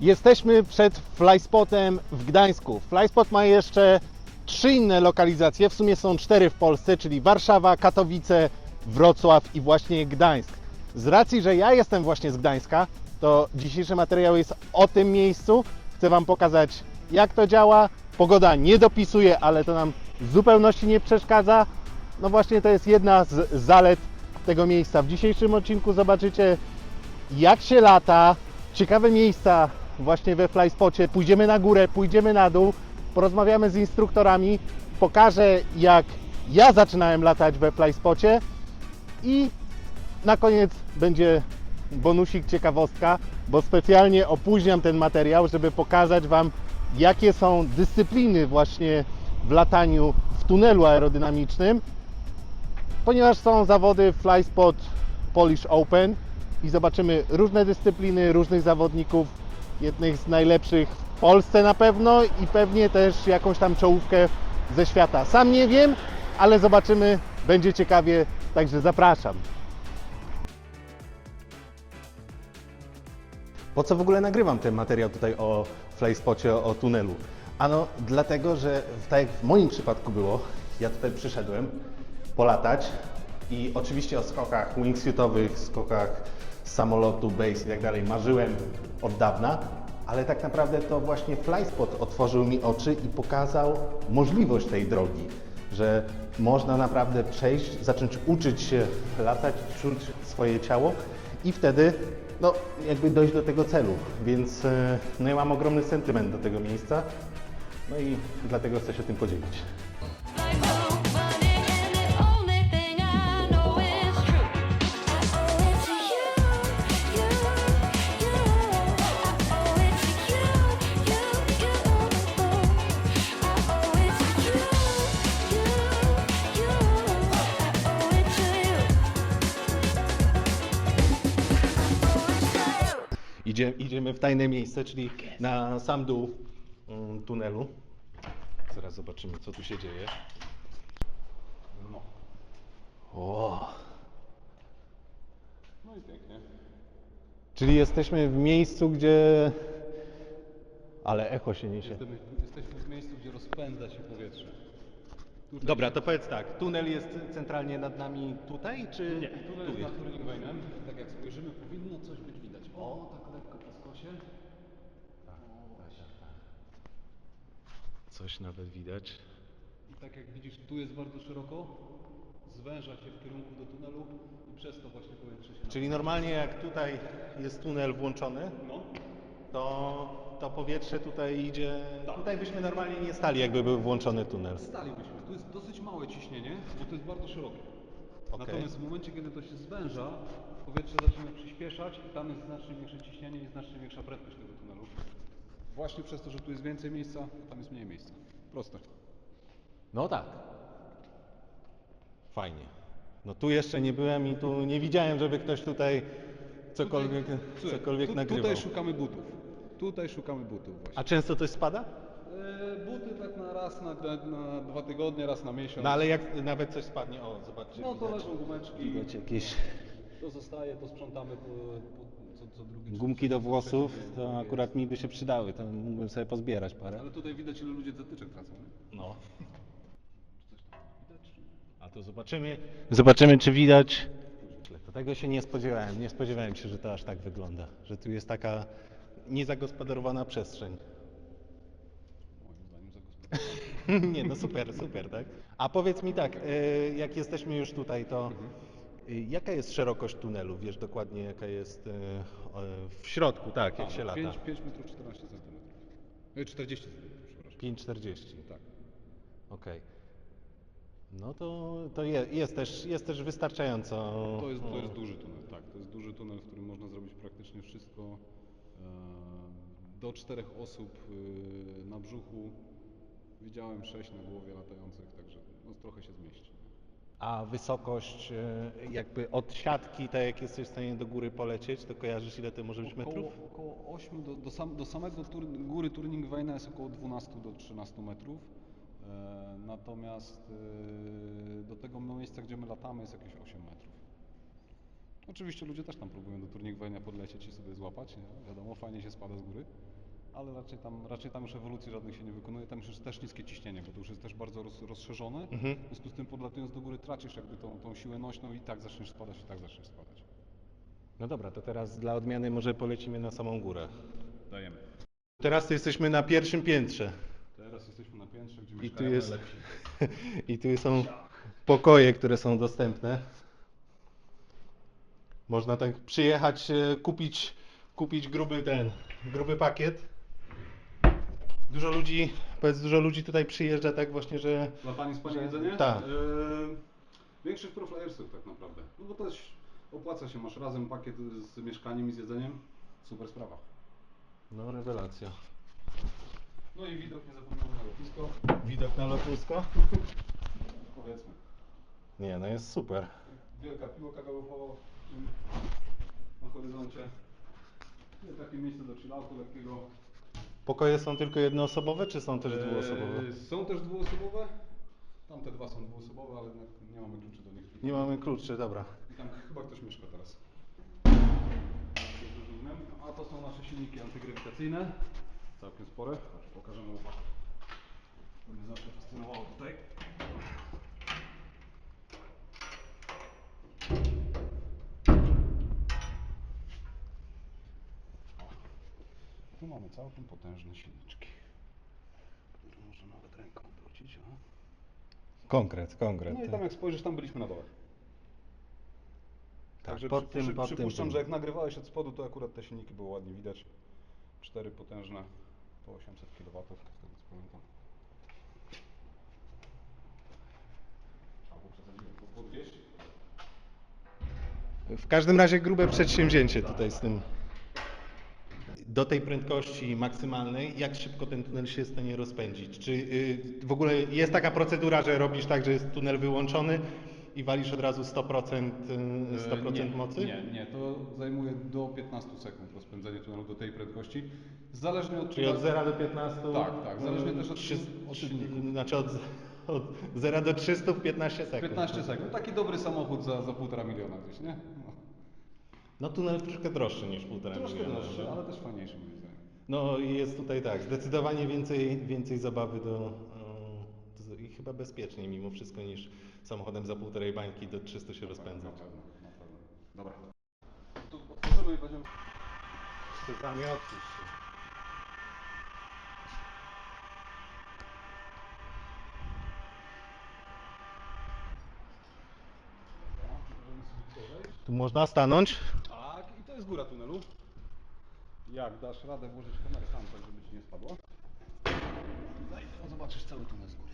Jesteśmy przed Flyspotem w Gdańsku. Flyspot ma jeszcze trzy inne lokalizacje, w sumie są cztery w Polsce, czyli Warszawa, Katowice, Wrocław i właśnie Gdańsk. Z racji, że ja jestem właśnie z Gdańska, to dzisiejszy materiał jest o tym miejscu. Chcę Wam pokazać, jak to działa. Pogoda nie dopisuje, ale to nam w zupełności nie przeszkadza. No właśnie to jest jedna z zalet tego miejsca. W dzisiejszym odcinku zobaczycie, jak się lata, ciekawe miejsca właśnie we Flyspocie. Pójdziemy na górę, pójdziemy na dół, porozmawiamy z instruktorami, pokażę jak ja zaczynałem latać we Flyspocie i na koniec będzie bonusik, ciekawostka, bo specjalnie opóźniam ten materiał, żeby pokazać Wam, jakie są dyscypliny właśnie w lataniu w tunelu aerodynamicznym, ponieważ są zawody Flyspot Polish Open i zobaczymy różne dyscypliny, różnych zawodników, jednych z najlepszych w Polsce na pewno i pewnie też jakąś tam czołówkę ze świata. Sam nie wiem, ale zobaczymy, będzie ciekawie, także zapraszam. Po co w ogóle nagrywam ten materiał tutaj o Flyspocie, o tunelu? Ano dlatego, że tak jak w moim przypadku było, ja tutaj przyszedłem polatać i oczywiście o skokach wingsuitowych, skokach samolotu, base i tak dalej marzyłem od dawna, ale tak naprawdę to właśnie Flyspot otworzył mi oczy i pokazał możliwość tej drogi, że można naprawdę przejść, zacząć uczyć się latać, czuć swoje ciało i wtedy no, jakby dojść do tego celu. Więc e, no, ja mam ogromny sentyment do tego miejsca, no i dlatego chcę się tym podzielić. Tajne miejsce, czyli na sam dół mm, tunelu. Zaraz zobaczymy, co tu się dzieje. No. O. No i pięknie. Czyli jesteśmy w miejscu, gdzie... Ale echo się niesie. Jesteśmy, jesteśmy w miejscu, gdzie rozpędza się powietrze. Tutaj Dobra, to powiedz tak, tunel jest centralnie nad nami tutaj, czy Nie, tunel tu jest nad Tak jak spojrzymy, powinno coś być widać. O, tak lekko po skosie. Coś nawet widać. I tak jak widzisz, tu jest bardzo szeroko. Zwęża się w kierunku do tunelu i przez to właśnie powietrze się Czyli normalnie jak tutaj jest tunel włączony, No, to, to powietrze tutaj idzie. Tutaj byśmy normalnie nie stali, jakby był włączony tunel. stalibyśmy. Tu jest dosyć małe ciśnienie, bo to jest bardzo szerokie. Okej. Natomiast w momencie, kiedy to się zwęża, powietrze zaczyna przyspieszać i tam jest znacznie większe ciśnienie i znacznie większa prędkość tego tunelu. Właśnie przez to, że tu jest więcej miejsca, a tam jest mniej miejsca. Proste. No tak. Fajnie. No tu jeszcze nie byłem i tu nie widziałem, żeby ktoś tutaj cokolwiek, Słuchaj, cokolwiek tu, nagrywał. Tutaj szukamy butów. Tutaj szukamy butów właśnie. A często coś spada? E, buty tak na raz na, na, na dwa tygodnie, raz na miesiąc. No ale jak nawet coś spadnie, o zobaczcie. No to widać, leżą gumeczki. widać jakieś To zostaje, to sprzątamy po, po, co, co drugi gumki do włosów, to akurat mi by się przydały, to mógłbym sobie pozbierać parę. Ale tutaj widać, ile ludzie zatyczek tracą. Nie? No. Czy coś tam widać? Czy... nie? A to zobaczymy. Zobaczymy, czy widać. To tego się nie spodziewałem. Nie spodziewałem się, że to aż tak wygląda. Że tu jest taka niezagospodarowana przestrzeń. Moim zdaniem zagospodarowane. nie, no super, super, tak? A powiedz mi tak, e, jak jesteśmy już tutaj, to e, jaka jest szerokość tunelu? Wiesz dokładnie, jaka jest e, e, w środku, tak, jak się lata? 5, 5 metrów 14 centymetrów. E, 40 centymetrów, przepraszam. 5,40. Tak. Okej. No to, to je, jest, też, jest też wystarczająco. To jest, to jest duży tunel, tak. To jest duży tunel, w którym można zrobić praktycznie wszystko. E, Do czterech osób e, na brzuchu. Widziałem sześć na głowie latających, także no, trochę się zmieści. A wysokość e, jakby od siatki, tak jak jesteś w stanie do góry polecieć, to kojarzysz ile to może być Około, metrów? około 8 do, do, sam, do samego tur, góry Turning Wayna jest około 12 do 13 metrów. E, natomiast e, do tego miejsca, gdzie my latamy jest jakieś 8 metrów. Oczywiście ludzie też tam próbują do turnieju wojenia podlecieć i sobie złapać, nie? wiadomo, fajnie się spada z góry, ale raczej tam, raczej tam już ewolucji żadnych się nie wykonuje, tam już jest też niskie ciśnienie, bo to już jest też bardzo roz, rozszerzone, Mhm. w związku z tym podlatując do góry tracisz jakby tą, tą siłę nośną i tak zaczniesz spadać, i tak zaczniesz spadać. No dobra, to teraz dla odmiany może polecimy na samą górę. Dajemy. Teraz jesteśmy na pierwszym piętrze. Teraz jesteśmy na piętrze, gdzie I tu jest. I tu są pokoje, które są dostępne. Można tak przyjechać, e, kupić, kupić gruby ten, gruby pakiet. Dużo ludzi, powiedz, dużo ludzi tutaj przyjeżdża tak właśnie, że Dla Pani z Pani jedzenie? tak. Yy, większość proflyersów tak naprawdę. No bo to jest, opłaca się, masz razem pakiet z mieszkaniem i z jedzeniem. Super sprawa. no rewelacja. No i widok nie zapomniałem na lotnisko. Widok na lotnisko? Powiedzmy. Nie, no jest super. Wielka piłka golfowa na horyzoncie. Jest takie miejsce do chilloutu lekkiego. Pokoje są tylko jednoosobowe, czy są też dwuosobowe? Eee, Są też dwuosobowe. Tamte dwa są dwuosobowe, ale jednak nie mamy kluczy do nich. Nie mamy kluczy, dobra. I tam chyba ktoś mieszka teraz. A to są nasze silniki antygrawitacyjne. Całkiem spore. Pokażemy mu. To mnie zawsze fascynowało tutaj. Tu mamy całkiem potężne silniczki. Można nawet ręką obrócić. O. Konkret, konkret. No i tam jak spojrzysz, tam byliśmy na dole. Tak, Także pod przy- tym, przy- pod przypuszczam, tym. że jak nagrywałeś od spodu, to akurat te silniki było ładnie widać. Cztery potężne, po 800 kW, z tego co pamiętam. Albo przesadziłem, po- po 200. W każdym razie grube przedsięwzięcie tutaj z tym. Do tej prędkości maksymalnej, jak szybko ten tunel się jest w stanie rozpędzić? Czy y, w ogóle jest taka procedura, że robisz tak, że jest tunel wyłączony i walisz od razu 100%, y, 100% E, nie, mocy? Nie, nie, to zajmuje do 15 sekund rozpędzenie tunelu do tej prędkości. Zależnie od Czyli od 0 do 15? Tak, tak, zależnie też od- trzy- od trzy- silników. Znaczy od, od 0 do 300 w 15 sekund. 15 sekund. Taki dobry samochód za, za półtora miliona gdzieś, nie? No. No tunel troszkę droższy niż 1,5 Troszkę miliona. droższy, ale też fajniejszy moim zdaniem. No i jest tutaj tak, zdecydowanie więcej, więcej zabawy do, do, i chyba bezpieczniej mimo wszystko niż samochodem za półtorej bańki do 300 się rozpędzać. Na pewno, na pewno. Dobra. Tu otworzymy i będziemy... Pytanie oczywiście. Tu można stanąć. Jest góra tunelu. Jak dasz radę włożyć kamerę tam, tak żeby ci nie spadła? No i teraz zobaczysz cały tunel z góry.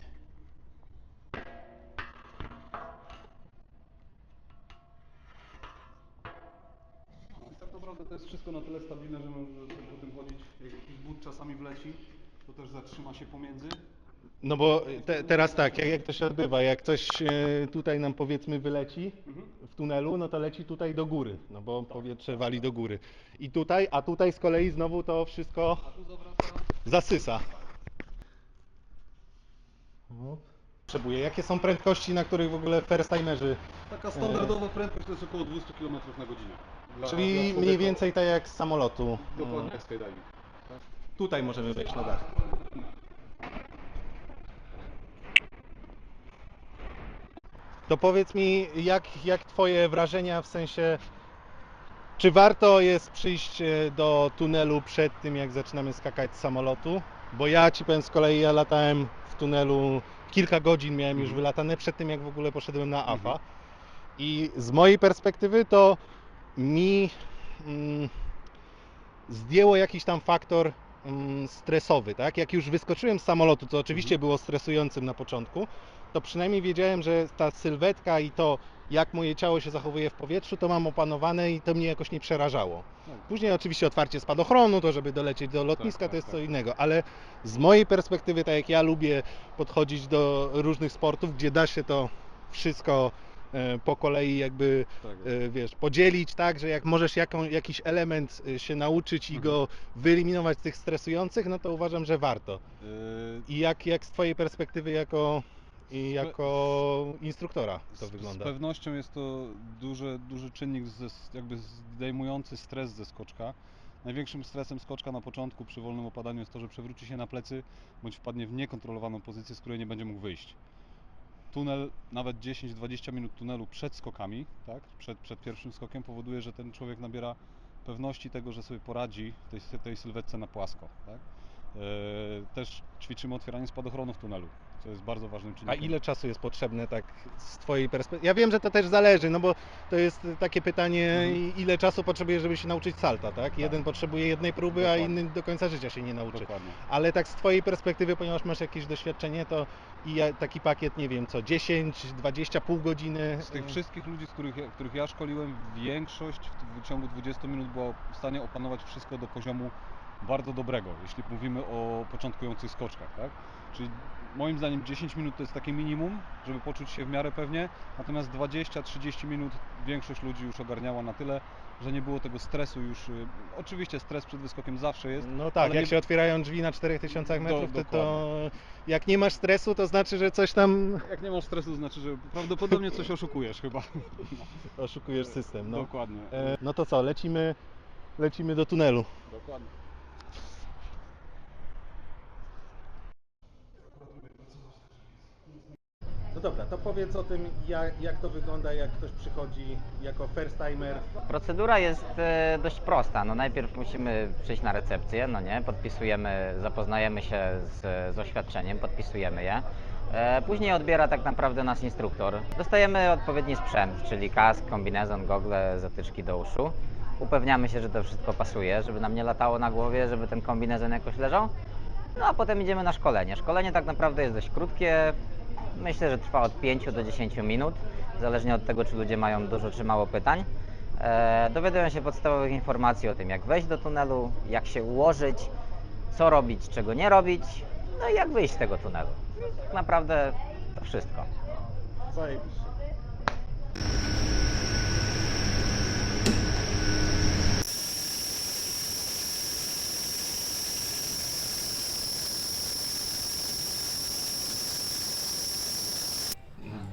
No i tak naprawdę to jest wszystko na tyle stabilne, że możesz po tym chodzić. Jak jakiś but czasami wleci, to też zatrzyma się pomiędzy. No bo te, teraz tak, jak, jak to się odbywa, jak coś e, tutaj nam powiedzmy wyleci w tunelu, no to leci tutaj do góry, no bo powietrze wali do góry. I tutaj, a tutaj z kolei znowu to wszystko zasysa. No. Potrzebuję. Jakie są prędkości, na których w ogóle first timerzy? Taka standardowa prędkość to jest około 200 km na godzinę. Dla- Czyli dla mniej więcej tak jak z samolotu. Dokładnie jak skydiving. Tutaj możemy wejść na dach. To powiedz mi, jak, jak Twoje wrażenia w sensie, czy warto jest przyjść e, do tunelu przed tym, jak zaczynamy skakać z samolotu? Bo ja Ci powiem z kolei, ja latałem w tunelu kilka godzin, miałem już wylatane przed tym, jak w ogóle poszedłem na AFA. I z mojej perspektywy to mi mm, zdjęło jakiś tam faktor mm, stresowy, tak? Jak już wyskoczyłem z samolotu, co oczywiście było stresującym na początku, to przynajmniej wiedziałem, że ta sylwetka i to, jak moje ciało się zachowuje w powietrzu, to mam opanowane i to mnie jakoś nie przerażało. Później oczywiście otwarcie spadochronu, to żeby dolecieć do lotniska, tak, to jest tak. co innego, ale z mojej perspektywy, tak jak ja lubię podchodzić do różnych sportów, gdzie da się to wszystko e, po kolei jakby Tak e, wiesz, podzielić tak, że jak możesz jaką, jakiś element e, się nauczyć i go wyeliminować z tych stresujących, no to uważam, że warto. Yy, I jak, jak z Twojej perspektywy jako, i jako instruktora to wygląda. Z pewnością jest to duży, duży czynnik ze, jakby zdejmujący stres ze skoczka. Największym stresem skoczka na początku przy wolnym opadaniu jest to, że przewróci się na plecy bądź wpadnie w niekontrolowaną pozycję, z której nie będzie mógł wyjść. Tunel, nawet 10-20 minut tunelu przed skokami, tak, przed, przed pierwszym skokiem powoduje, że ten człowiek nabiera pewności tego, że sobie poradzi w tej, tej sylwetce na płasko. Tak? Eee, też ćwiczymy otwieranie spadochronu w tunelu, co jest bardzo ważnym A czynnikiem. ile czasu jest potrzebne tak z Twojej perspektywy? Ja wiem, że to też zależy, no bo to jest takie pytanie, Mhm. ile czasu potrzebujesz, żeby się nauczyć salta, tak? Jeden potrzebuje jednej próby, a Dokładnie. inny do końca życia się nie nauczy. Dokładnie. Ale tak z Twojej perspektywy, ponieważ masz jakieś doświadczenie, to i taki pakiet, nie wiem, co 10, 20, pół godziny. Z tych y, wszystkich ludzi, z których, ja- których ja szkoliłem, większość w, w ciągu 20 minut była w stanie opanować wszystko do poziomu bardzo dobrego, jeśli mówimy o początkujących skoczkach, tak? Czyli moim zdaniem 10 minut to jest takie minimum, żeby poczuć się w miarę pewnie, natomiast 20-30 minut większość ludzi już ogarniała na tyle, że nie było tego stresu już. y, Oczywiście stres przed wyskokiem zawsze jest, No tak, jak nie- się otwierają drzwi na 4000 metrów, to, to jak nie masz stresu, to znaczy, że coś tam jak nie masz stresu, to znaczy, że prawdopodobnie coś oszukujesz chyba. oszukujesz system. No, Dokładnie. e, no to co, lecimy, lecimy do tunelu. Dokładnie. No dobra, to powiedz o tym, jak, jak to wygląda, jak ktoś przychodzi jako first timer. Procedura jest e, dość prosta. No najpierw musimy przyjść na recepcję, no nie, podpisujemy, zapoznajemy się z, z oświadczeniem, podpisujemy je. E, Później odbiera tak naprawdę nas instruktor. Dostajemy odpowiedni sprzęt, czyli kask, kombinezon, gogle, zatyczki do uszu. Upewniamy się, że to wszystko pasuje, żeby nam nie latało na głowie, żeby ten kombinezon jakoś leżał. No a potem idziemy na szkolenie. Szkolenie tak naprawdę jest dość krótkie. Myślę, że trwa od 5 do 10 minut, zależnie od tego, czy ludzie mają dużo czy mało pytań. E, dowiadują się podstawowych informacji o tym, jak wejść do tunelu, jak się ułożyć, co robić, czego nie robić, no i jak wyjść z tego tunelu. Tak naprawdę to wszystko. Zajebiście.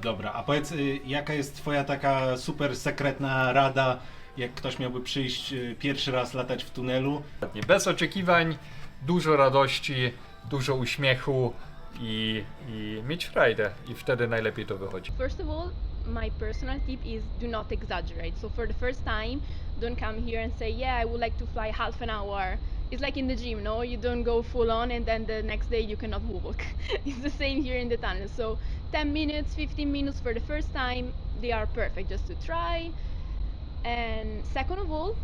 Dobra, a powiedz, y, jaka jest Twoja taka super sekretna rada, jak ktoś miałby przyjść y, pierwszy raz latać w tunelu? Nie, Bez oczekiwań, dużo radości, dużo uśmiechu i, i mieć frajdę i wtedy najlepiej to wychodzi. First of all, my personal tip is do not exaggerate. So for the first time, don't come here and say, "Yeah, I would like to fly half an hour." It's like in the gym, no? You don't go full on and then the next day you cannot walk. it's the same here in the tunnel. So 10 minutes, 15 minutes for the first time, they are perfect just to try. And second of all,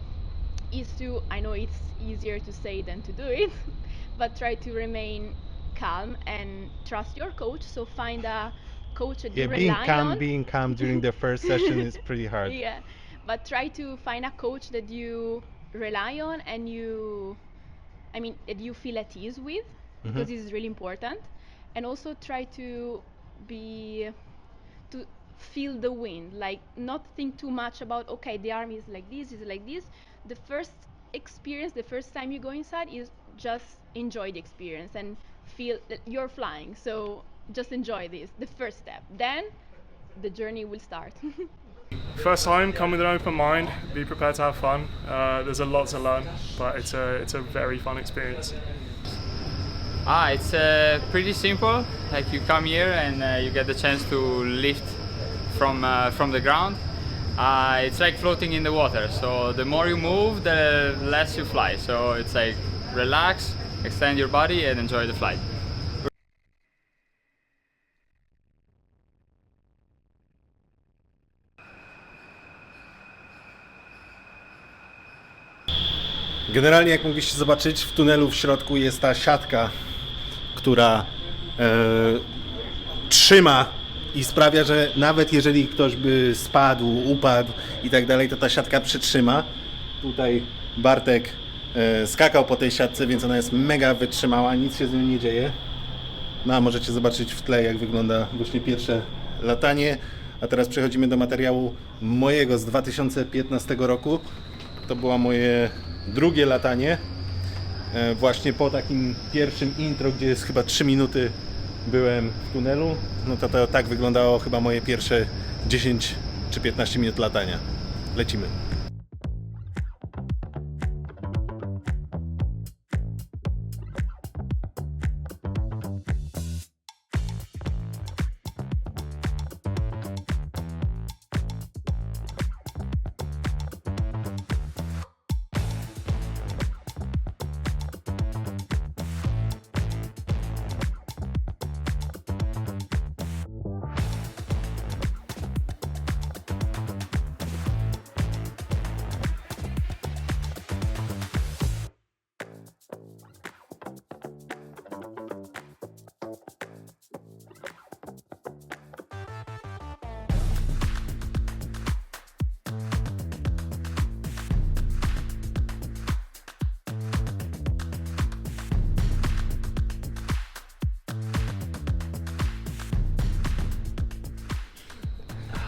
is to I know it's easier to say than to do it, but try to remain calm and trust your coach. So find a coach that Yeah, you being rely calm, on. being calm during the first session is pretty hard. Yeah, but try to find a coach that you rely on and you, I mean, that you feel at ease with, mm-hmm. because this is really important. And also try to be, to feel the wind, like not think too much about, okay, the arm is like this, is like this. The first experience, the first time you go inside, is just enjoy the experience and feel that you're flying. So just enjoy this, the first step. Then the journey will start. First time, come with an open mind. Be prepared to have fun. Uh, there's a lot to learn, but it's a it's a very fun experience. Ah, it's uh, pretty simple. Like you come here and uh, you get the chance to lift from uh, from the ground. Uh, it's like floating in the water. So the more you move, the less you fly. So it's like relax, extend your body, and enjoy the flight. Generalnie, jak mogliście zobaczyć, w tunelu w środku jest ta siatka, która e, trzyma i sprawia, że nawet jeżeli ktoś by spadł, upadł i tak dalej, to ta siatka przytrzyma. Tutaj Bartek e, skakał po tej siatce, więc ona jest mega wytrzymała, nic się z nią nie dzieje. No a możecie zobaczyć w tle, jak wygląda właśnie pierwsze latanie. A teraz przechodzimy do materiału mojego z 2015 roku. To było moje drugie latanie. E, Właśnie po takim pierwszym intro, gdzie jest chyba 3 minuty byłem w tunelu, no to, to tak wyglądało chyba moje pierwsze 10 czy 15 minut latania. Lecimy.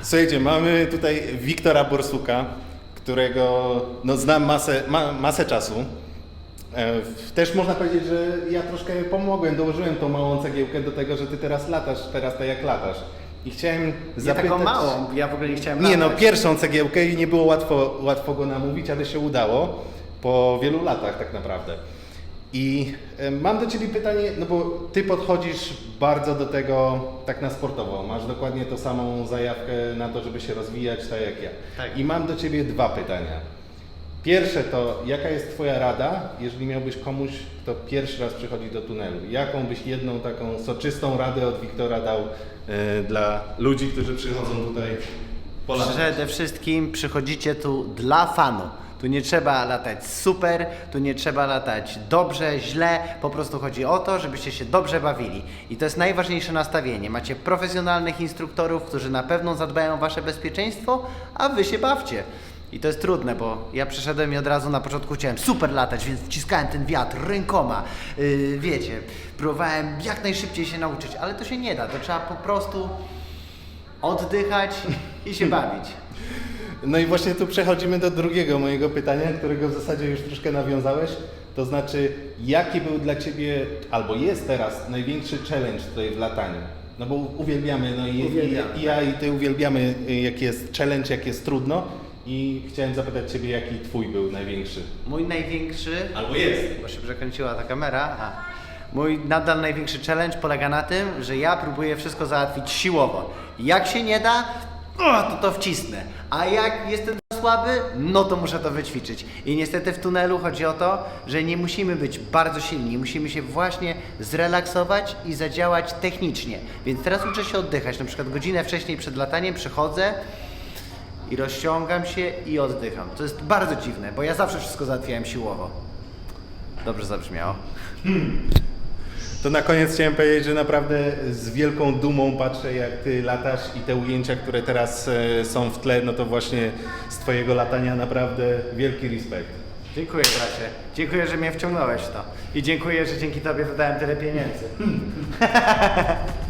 Słuchajcie, mamy tutaj Wiktora Borsuka, którego no, znam masę, ma, masę czasu. E, Też można powiedzieć, że ja troszkę pomogłem, dołożyłem tą małą cegiełkę do tego, że ty teraz latasz, teraz tak jak latasz. I chciałem Nie zapytać... taką małą, ja w ogóle nie chciałem Nie no, latać. pierwszą cegiełkę i nie było łatwo, łatwo go namówić, ale się udało po wielu latach tak naprawdę. I e, mam do Ciebie pytanie, no bo Ty podchodzisz bardzo do tego tak na sportowo, masz dokładnie tą samą zajawkę na to, żeby się rozwijać tak jak ja. Tak. I mam do Ciebie dwa pytania. Pierwsze to, jaka jest Twoja rada, jeżeli miałbyś komuś, kto pierwszy raz przychodzi do tunelu? Jaką byś jedną taką soczystą radę od Wiktora dał e, dla ludzi, którzy przychodzą tutaj po latach? Przede wszystkim przychodzicie tu dla fanu. Tu nie trzeba latać super, tu nie trzeba latać dobrze, źle. Po prostu chodzi o to, żebyście się dobrze bawili. I to jest najważniejsze nastawienie. Macie profesjonalnych instruktorów, którzy na pewno zadbają o wasze bezpieczeństwo, a wy się bawcie. I to jest trudne, bo ja przyszedłem i od razu na początku chciałem super latać, więc wciskałem ten wiatr rękoma. Yy, wiecie, próbowałem jak najszybciej się nauczyć, ale to się nie da. To trzeba po prostu oddychać i się bawić. No i właśnie tu przechodzimy do drugiego mojego pytania, którego w zasadzie już troszkę nawiązałeś. To znaczy, jaki był dla Ciebie, albo jest teraz, największy challenge tutaj w lataniu? No bo uwielbiamy, no i, Uwielbiamy. i, i ja i Ty uwielbiamy, jak jest challenge, jak jest trudno. I chciałem zapytać Ciebie, jaki Twój był największy? Mój największy. Albo jest. Bo się przekręciła ta kamera. A. Mój nadal największy challenge polega na tym, że ja próbuję wszystko załatwić siłowo. Jak się nie da, to to wcisnę. A jak jestem słaby, no to muszę to wyćwiczyć. I niestety w tunelu chodzi o to, że nie musimy być bardzo silni, musimy się właśnie zrelaksować i zadziałać technicznie. Więc teraz uczę się oddychać. Na przykład godzinę wcześniej przed lataniem przychodzę i rozciągam się i oddycham. To jest bardzo dziwne, bo ja zawsze wszystko załatwiałem siłowo. Dobrze zabrzmiało. To na koniec chciałem powiedzieć, że naprawdę z wielką dumą patrzę, jak Ty latasz i te ujęcia, które teraz e, są w tle, no to właśnie z Twojego latania naprawdę wielki respekt. Dziękuję bracie. Dziękuję, że mnie wciągnąłeś w to. I dziękuję, że dzięki tobie wydałem tyle pieniędzy.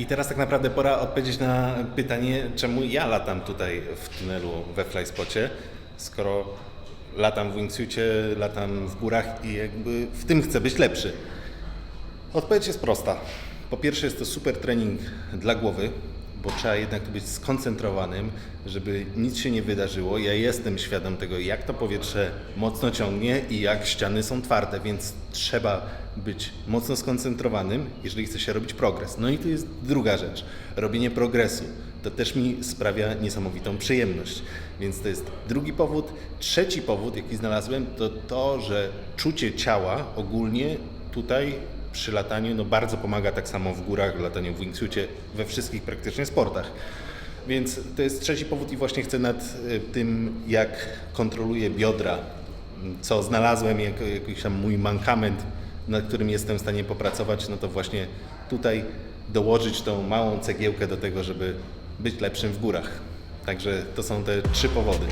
I teraz tak naprawdę pora odpowiedzieć na pytanie, czemu ja latam tutaj w tunelu we Flyspocie, skoro latam w wingsuitie, latam w górach i jakby w tym chcę być lepszy. Odpowiedź jest prosta. Po pierwsze jest to super trening dla głowy, bo trzeba jednak tu być skoncentrowanym, żeby nic się nie wydarzyło. Ja jestem świadom tego, jak to powietrze mocno ciągnie i jak ściany są twarde, więc trzeba być mocno skoncentrowanym, jeżeli chce się robić progres. No i tu jest druga rzecz, robienie progresu. To też mi sprawia niesamowitą przyjemność. Więc to jest drugi powód. Trzeci powód, jaki znalazłem, to to, że czucie ciała ogólnie tutaj przy lataniu no bardzo pomaga tak samo w górach, lataniu w wingsuitie, we wszystkich praktycznie sportach. Więc to jest trzeci powód i właśnie chcę nad y, tym, jak kontroluję biodra, co znalazłem jako jakiś tam mój mankament, nad którym jestem w stanie popracować, no to właśnie tutaj dołożyć tą małą cegiełkę do tego, żeby być lepszym w górach. Także to są te trzy powody.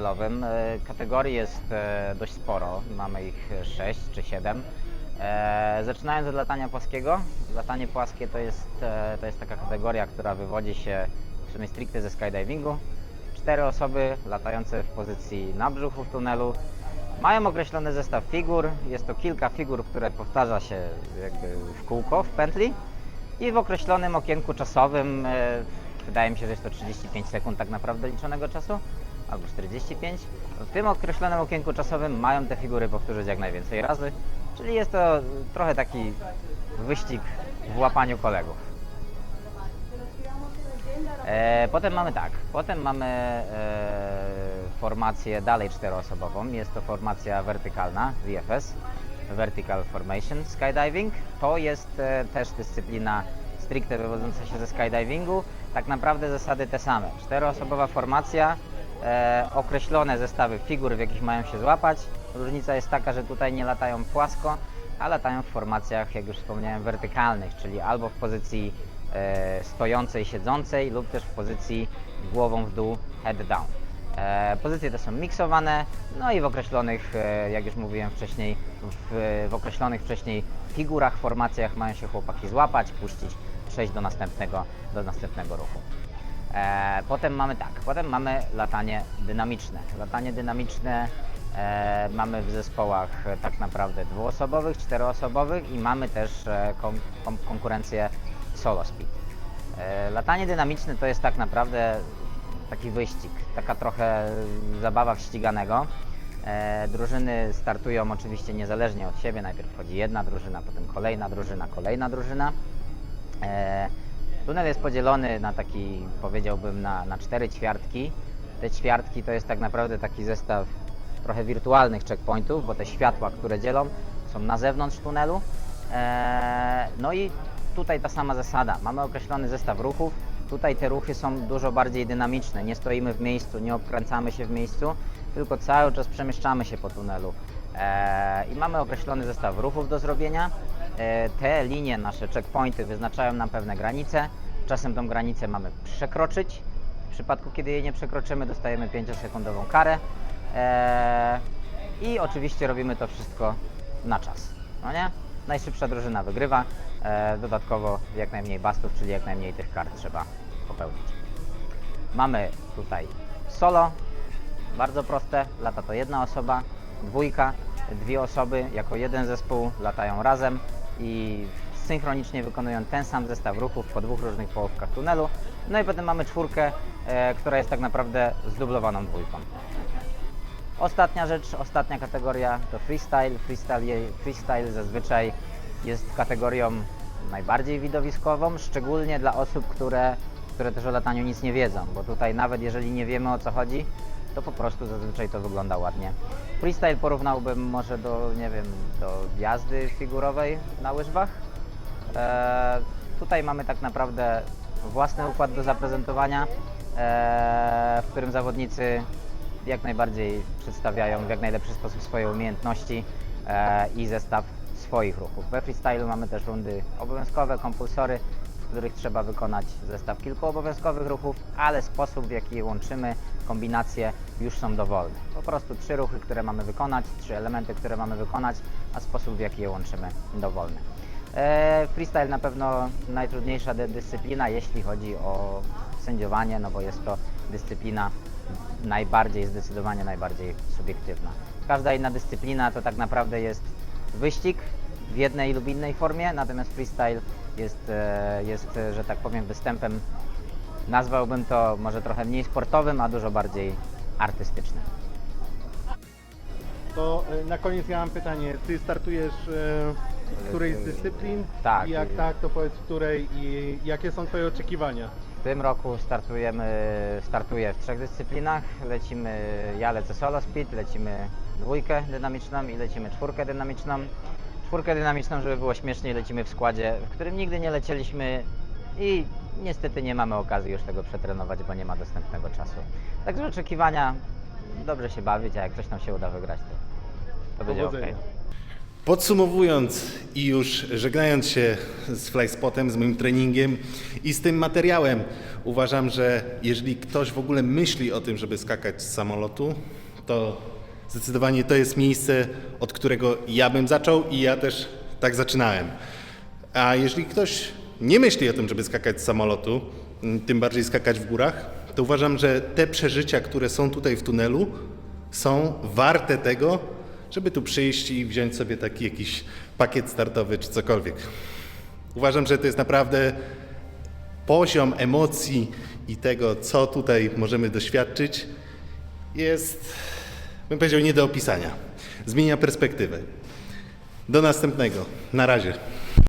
Lataniu tunelowym e, kategorii jest e, dość sporo, mamy ich 6 czy 7. E, Zaczynając od latania płaskiego, latanie płaskie to jest, e, to jest taka kategoria, która wywodzi się w sumie stricte ze skydivingu. Cztery osoby latające w pozycji na brzuchu w tunelu mają określony zestaw figur. Jest to kilka figur, które powtarza się w kółko w pętli i w określonym okienku czasowym, e, wydaje mi się, że jest to 35 sekund tak naprawdę liczonego czasu, albo 45. W tym określonym okienku czasowym mają te figury powtórzyć jak najwięcej razy, czyli jest to trochę taki wyścig w łapaniu kolegów. E, potem mamy tak, potem mamy e, formację dalej czteroosobową, jest to formacja wertykalna, VFS, Vertical Formation Skydiving. To jest e, też dyscyplina stricte wywodząca się ze skydivingu, tak naprawdę zasady te same. Czteroosobowa formacja, e, określone zestawy figur, w jakich mają się złapać. Różnica jest taka, że tutaj nie latają płasko, a latają w formacjach, jak już wspomniałem, wertykalnych, czyli albo w pozycji e, stojącej, siedzącej lub też w pozycji głową w dół, head down. E, pozycje te są miksowane, no i w określonych, e, jak już mówiłem wcześniej, w, w określonych wcześniej figurach, formacjach mają się chłopaki złapać, puścić, przejść do następnego, do następnego ruchu. E, potem mamy tak, potem mamy latanie dynamiczne. Latanie dynamiczne e, mamy w zespołach tak naprawdę dwuosobowych, czteroosobowych i mamy też e, kon, kon, konkurencję solo speed. E, latanie dynamiczne to jest tak naprawdę taki wyścig, taka trochę zabawa w ściganego. E, drużyny startują oczywiście niezależnie od siebie. Najpierw wchodzi jedna drużyna, potem kolejna drużyna, kolejna drużyna. E, tunel jest podzielony na taki, powiedziałbym, na, na cztery ćwiartki. Te ćwiartki to jest tak naprawdę taki zestaw trochę wirtualnych checkpointów, bo te światła, które dzielą, są na zewnątrz tunelu. E, no i tutaj ta sama zasada. Mamy określony zestaw ruchów. Tutaj te ruchy są dużo bardziej dynamiczne. Nie stoimy w miejscu, nie obkręcamy się w miejscu, tylko cały czas przemieszczamy się po tunelu. E, I mamy określony zestaw ruchów do zrobienia. E, te linie, nasze checkpointy wyznaczają nam pewne granice. Czasem tą granicę mamy przekroczyć. W przypadku, kiedy jej nie przekroczymy, dostajemy 5-sekundową karę. E, I oczywiście robimy to wszystko na czas. No nie? Najszybsza drużyna wygrywa. E, dodatkowo jak najmniej bastów, czyli jak najmniej tych kart trzeba popełnić. Mamy tutaj solo, bardzo proste, lata to jedna osoba, dwójka, dwie osoby jako jeden zespół latają razem i synchronicznie wykonują ten sam zestaw ruchów po dwóch różnych połówkach tunelu. No i potem mamy czwórkę, e, która jest tak naprawdę zdublowaną dwójką. Ostatnia rzecz, ostatnia kategoria to freestyle. Freestyle, freestyle zazwyczaj jest kategorią najbardziej widowiskową, szczególnie dla osób, które, które też o lataniu nic nie wiedzą, bo tutaj nawet jeżeli nie wiemy o co chodzi, to po prostu zazwyczaj to wygląda ładnie. Freestyle porównałbym może do, nie wiem, do jazdy figurowej na łyżwach. Eee, tutaj mamy tak naprawdę własny układ do zaprezentowania, e, w którym zawodnicy jak najbardziej przedstawiają w jak najlepszy sposób swoje umiejętności e, i zestaw swoich ruchów. We freestylu mamy też rundy obowiązkowe, kompulsory, w których trzeba wykonać zestaw kilku obowiązkowych ruchów, ale sposób w jaki je łączymy, kombinacje już są dowolne. Po prostu trzy ruchy, które mamy wykonać, trzy elementy, które mamy wykonać, a sposób w jaki je łączymy dowolny. E, freestyle na pewno najtrudniejsza dy- dyscyplina, jeśli chodzi o sędziowanie, no bo jest to dyscyplina najbardziej, zdecydowanie najbardziej subiektywna. Każda inna dyscyplina to tak naprawdę jest wyścig w jednej lub innej formie, natomiast freestyle jest, e, jest e, że tak powiem, występem, nazwałbym to może trochę mniej sportowym, a dużo bardziej artystycznym. To e, na koniec ja mam pytanie. Ty startujesz w którejś z dyscyplin? Tak. I jak tak, to powiedz w której i jakie są Twoje oczekiwania? W tym roku startujemy, startuję w trzech dyscyplinach. Lecimy, ja lecę solo speed, lecimy dwójkę dynamiczną i lecimy czwórkę dynamiczną. Czwórkę dynamiczną, żeby było śmieszniej, lecimy w składzie, w którym nigdy nie lecieliśmy i niestety nie mamy okazji już tego przetrenować, bo nie ma dostępnego czasu. Także oczekiwania, dobrze się bawić, a jak coś nam się uda wygrać, to, to będzie ok. Podsumowując i już żegnając się z Flyspotem, z moim treningiem i z tym materiałem, uważam, że jeżeli ktoś w ogóle myśli o tym, żeby skakać z samolotu, to zdecydowanie to jest miejsce, od którego ja bym zaczął i ja też tak zaczynałem. A jeżeli ktoś nie myśli o tym, żeby skakać z samolotu, m, tym bardziej skakać w górach, to uważam, że te przeżycia, które są tutaj w tunelu, są warte tego, żeby tu przyjść i wziąć sobie taki jakiś pakiet startowy czy cokolwiek. Uważam, że to jest naprawdę poziom emocji i tego, co tutaj możemy doświadczyć, jest, bym powiedział, nie do opisania. Zmienia perspektywę. Do następnego. Na razie.